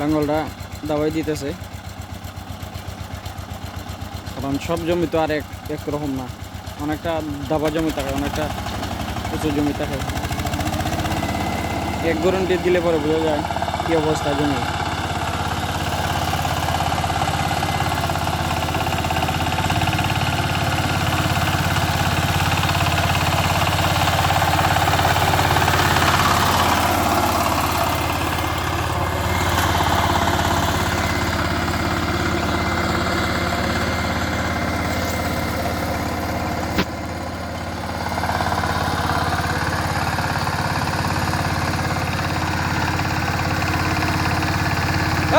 লাঙ্গলটা দাবাই দিতেছে। কারণ সব জমি তো আর এক একরকম না। অনেকটা দাবা জমি থাকে, অনেকটা উঁচু জমি থাকে। এক গরুনটি দিলে পরে বোঝা যায় কি অবস্থা জমি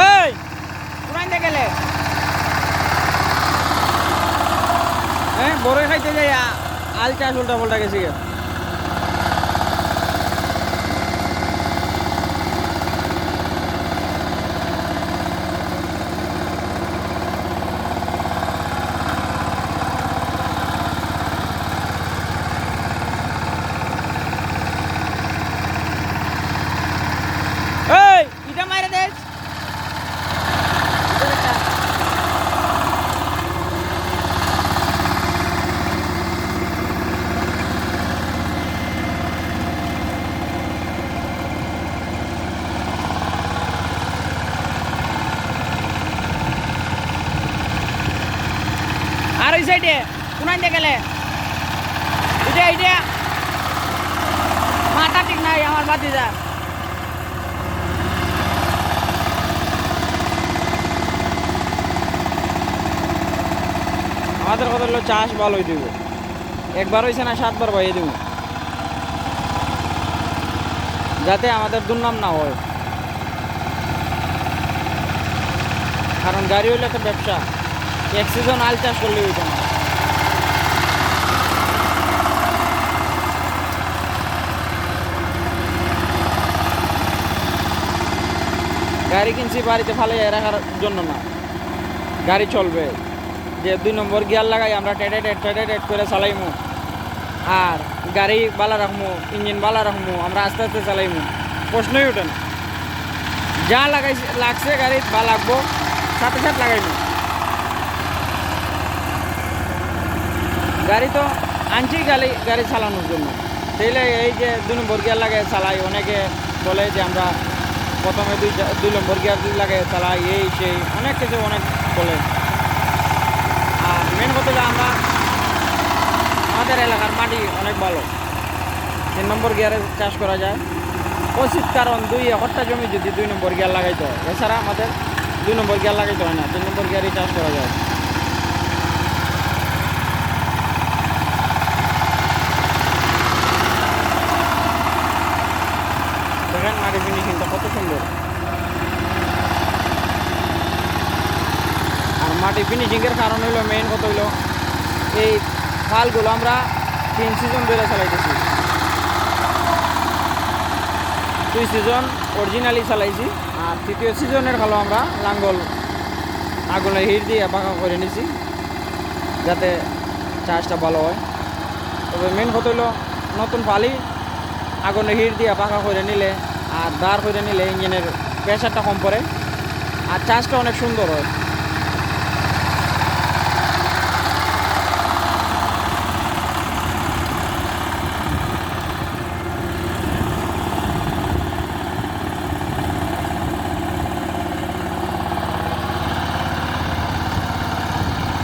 এই কোরআন গেলে হ্যাঁ বড় খাইতে যাই আলটা উল্টা পাল্টা গেছি আর ওই সাইডে কোনাই গেলে। এটা এটা মাথা ঠিক নাই, আমার যা আমাদের কথা হলো চাষ ভালো হয়ে দিব একবার হয়েছে না, সাতবার বাইয়ে দিব যাতে আমাদের দুর্নাম না হয়। কারণ গাড়ি হইলে একটা ব্যবসা। এক সিজন আল চাষ করলে না। গাড়ি কিনছি বাড়িতে ফালে রাখার জন্য না। গাড়ি চলবে। যে দুই নম্বর গিয়ার লাগাই আমরা টেটে টেট টেটে টেট করে চালাইমু। আর গাড়ি বালা রাখব ইঞ্জিন বালা রাখব আমরা আস্তে আস্তে চালাইমু। প্রশ্নই ওঠে না। যা লাগাইছে, লাগছে গাড়ি, বা লাগবো, সাথে সাথে লাগাইমু। গাড়ি তো আনছি, গাড়ি গাড়ি চালানোর জন্য। তাইলে এই যে দুই নম্বর গিয়ার লাগে চালাই, অনেকে বলে যে আমরা প্রথমে দুই দুই নম্বর গিয়ার লাগে চালাই, এই সেই, অনেক কিছু অনেক বলে। আর মেন কথা আমরা, আমাদের এলাকার মাটি অনেক ভালো। তিন নম্বর গিয়ারে চাষ করা যায়। উচিত কারণ দুই একরটা জমি যদি দুই নম্বর গিয়ার লাগাইতে হয়, এছাড়া আমাদের দুই নম্বর গিয়ার লাগাইতে হয় না, তিন নম্বর গিয়ারই চাষ করা যায়। মাটি ফিনিশিংটা কত সুন্দর। আর মাটি ফিনিশিংয়ের কারণ হইল মেইন কথা হইল, এই ফালগুলো আমরা তিন সিজন ধরে চালাইতেছি। দুই সিজন অরিজিনালি চালাইছি, আর তৃতীয় সিজনের খালো আমরা লাঙ্গল, আগুনে হিট দিয়ে পাকা করে নিছি, যাতে চাষটা ভালো হয়। তবে মেন কথা হইল, নতুন ফালি আগুনে হিট দিয়ে পাকা করে নিলে আর দাঁড় করে নিলে ইঞ্জিনের প্রেশারটা কম পড়ে। আর চাষটা অনেক সুন্দর হয়।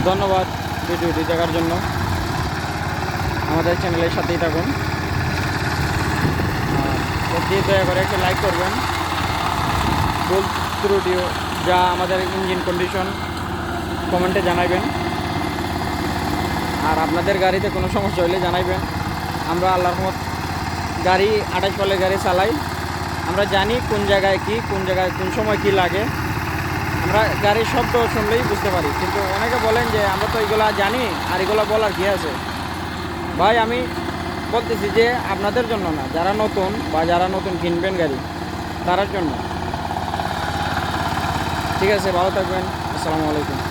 ধন্যবাদ ভিডিওটি দেখার জন্য। আমাদের চ্যানেলের সাথেই থাকুন। অতি দয়া করে একটা লাইক করবেন। ভুল ত্রুটিও যা আমাদের ইঞ্জিন কন্ডিশন কমেন্টে জানাইবেন। আর আপনাদের গাড়িতে কোনো সমস্যা হলে জানাইবেন। আমরা আল্লাহর রহমত গাড়ি, আঠাশ পালের গাড়ি চালাই। আমরা জানি কোন জায়গায় কি, কোন জায়গায় কোন সময় কি লাগে। আমরা গাড়ির শব্দ শুনলেই বুঝতে পারি। কিন্তু অনেকে বলেন যে, আমরা তো এগুলা জানি আর এগুলো বলার কি আছে? ভাই, আমি বলতেছি যে আপনাদের জন্য না, যারা নতুন বা যারা নতুন কিনবেন গাড়ি, তারার জন্য। ঠিক আছে, ভালো থাকবেন। আসসালামু আলাইকুম।